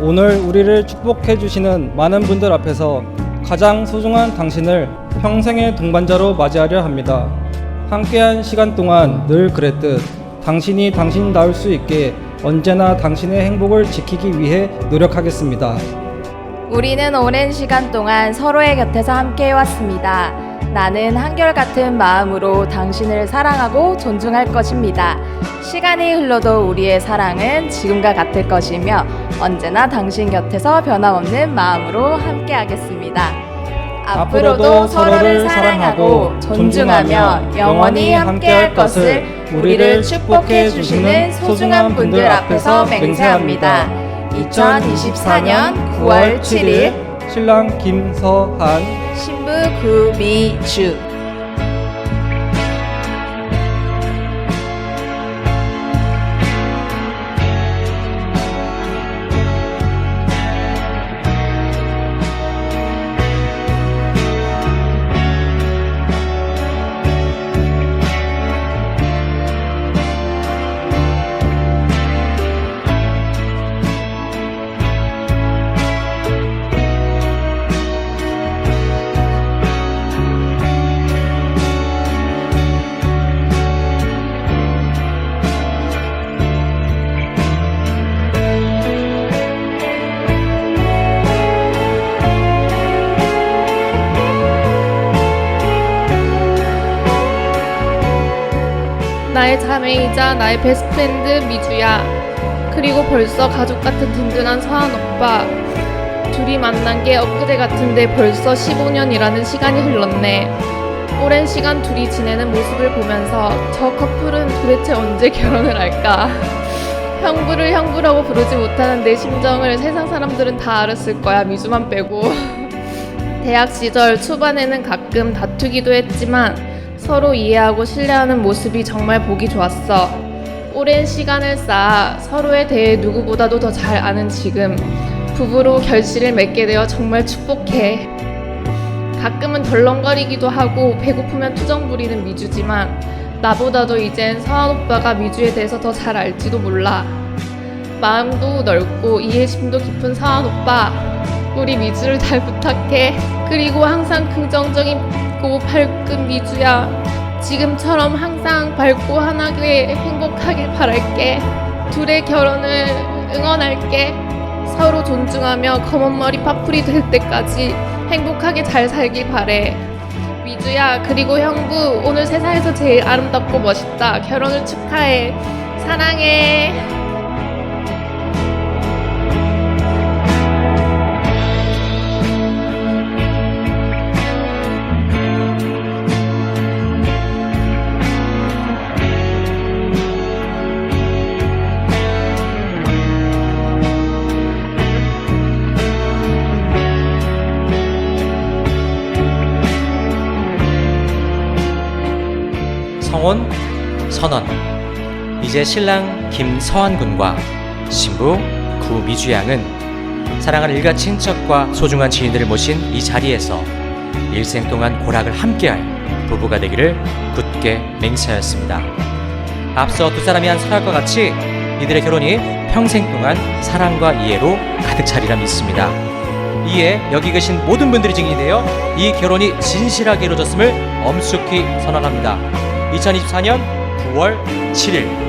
오늘 우리를 축복해 주시는 많은 분들 앞에서 가장 소중한 당신을 평생의 동반자로 맞이하려 합니다. 함께한 시간 동안 늘 그랬듯 당신이 당신다울 수 있게 언제나 당신의 행복을 지키기 위해 노력하겠습니다. 우리는 오랜 시간 동안 서로의 곁에서 함께 해왔습니다. 나는 한결같은 마음으로 당신을 사랑하고 존중할 것입니다. 시간이 흘러도 우리의 사랑은 지금과 같을 것이며 언제나 당신 곁에서 변함없는 마음으로 함께 하겠습니다. 앞으로도 서로를 사랑하고 존중하며 영원히 함께할 것을 우리를 축복해 주시는 소중한 분들 앞에서 맹세합니다. 2024년 9월 7일 신랑 김서한 신부 구미주 나의 자매이자 나의 베스트프렌드 미주야. 그리고 벌써 가족 같은 든든한 서한 오빠. 둘이 만난 게 엊그제 같은데 벌써 15년이라는 시간이 흘렀네. 오랜 시간 둘이 지내는 모습을 보면서 저 커플은 도대체 언제 결혼을 할까? 형부를 형부라고 부르지 못하는 내 심정을 세상 사람들은 다 알았을 거야, 미주만 빼고. 대학 시절 초반에는 가끔 다투기도 했지만 서로 이해하고 신뢰하는 모습이 정말 보기 좋았어. 오랜 시간을 쌓아 서로에 대해 누구보다도 더 잘 아는 지금 부부로 결실을 맺게 되어 정말 축복해. 가끔은 덜렁거리기도 하고 배고프면 투정 부리는 미주지만 나보다도 이젠 서한 오빠가 미주에 대해서 더 잘 알지도 몰라. 마음도 넓고 이해심도 깊은 서한 오빠. 우리 미주를 잘 부탁해. 그리고 항상 긍정적이고 밝은 미주야. 지금처럼 항상 밝고 환하게 행복하길 바랄게. 둘의 결혼을 응원할게. 서로 존중하며 검은 머리 파풀이 될 때까지 행복하게 잘 살길 바래. 미주야, 그리고 형부, 오늘 세상에서 제일 아름답고 멋있다. 결혼을 축하해. 사랑해. 성혼, 선언. 이제 신랑 김서한 군과 신부 구미주 양은 사랑하는 일가 친척과 소중한 지인들을 모신 이 자리에서 일생 동안 고락을 함께할 부부가 되기를 굳게 맹세하였습니다. 앞서 두 사람이 한 설악과 같이 이들의 결혼이 평생 동안 사랑과 이해로 가득 차리라 믿습니다. 이에 여기 계신 모든 분들이 증인이 되어 이 결혼이 진실하게 이루어졌음을 엄숙히 선언합니다. 2024년 9월 7일